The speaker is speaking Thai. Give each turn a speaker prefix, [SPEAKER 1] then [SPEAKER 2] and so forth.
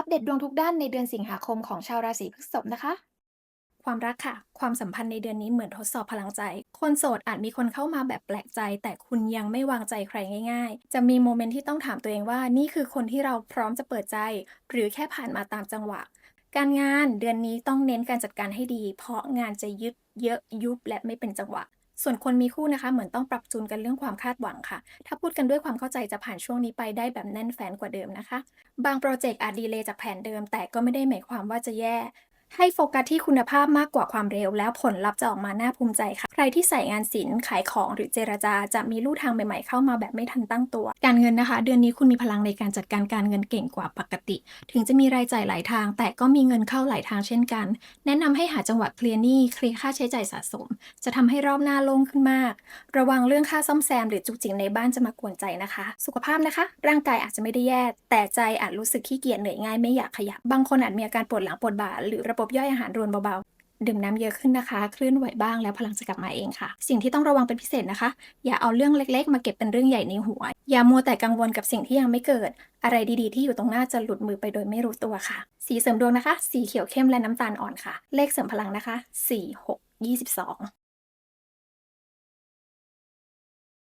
[SPEAKER 1] อัปเดตดวงทุกด้านในเดือนสิงหาคมของชาวราศีพฤษภนะคะ
[SPEAKER 2] ความรักค่ะ ความสัมพันธ์ในเดือนนี้เหมือนทดสอบพลังใจ คนโสดอาจมีคนเข้ามาแบบแปลกใจ แต่คุณยังไม่วางใจใครง่าย ๆ จะมีโมเมนต์ที่ต้องถามตัวเองว่า นี่คือคนที่เราพร้อมจะเปิดใจ หรือแค่ผ่านมาตามจังหวะ การงานเดือนนี้ต้องเน้นการจัดการให้ดี เพราะงานจะยึดเยอะยุบและไม่เป็นจังหวะ ส่วนคนมีคู่นะคะ เหมือนต้องปรับจูนกันเรื่องความคาดหวังค่ะ ถ้าพูดกันด้วยความเข้าใจจะผ่านช่วงนี้ไปได้แบบแน่นแฟนกว่าเดิมนะคะ บางโปรเจกต์อาจดีเลย์จากแผนเดิม แต่ก็ไม่ได้หมายความว่าจะแย่ ให้โฟกัสที่คุณภาพมากกว่าความเร็ว แล้วผลลัพธ์จะออกมาน่าภูมิใจค่ะ ใครที่ใส่งานศิลป์ขายของหรือเจรจา จะมีลู่ทางใหม่ๆเข้ามาแบบไม่ทันตั้งตัว การเงินนะคะ เดือนนี้คุณมีพลังในการจัดการการเงินเก่งกว่าปกติ ถึงจะมีรายจ่ายหลายทาง แต่ก็มีเงินเข้าหลายทางเช่นกัน แนะนำให้หาจังหวะเคลียร์หนี้เคลียร์ค่าใช้จ่ายสะสม จะทำให้รอบหน้าโล่งขึ้นมาก ระวังเรื่องค่าซ่อมแซม หรือจุกจิกในบ้านจะมากวนใจนะคะ สุขภาพนะคะ ร่างกายอาจจะไม่ได้แย่ แต่ใจอาจรู้สึกขี้เกียจเหนื่อยง่ายไม่อยากขยับบางคนอาจมีอาการปวดหลังปวดบ่าหรือระบบย่อยอาหารรวนเบาๆ ดื่มน้ำเยอะขึ้นนะคะ คลื่นไหวบ้างแล้วพลังจะกลับมาเองค่ะ สิ่งที่ต้องระวังเป็นพิเศษนะคะ อย่าเอาเรื่องเล็กๆ มาเก็บเป็นเรื่องใหญ่ในหัว อย่ามัวแต่กังวลกับสิ่งที่ยังไม่เกิด อะไรดีๆที่อยู่ตรงหน้าจะหลุดมือไปโดยไม่รู้ตัวค่ะ สีเสริมดวงนะคะ สีเขียวเข้มและน้ำตาลอ่อนค่ะ เลขเสริมพลังนะคะ 4 6 22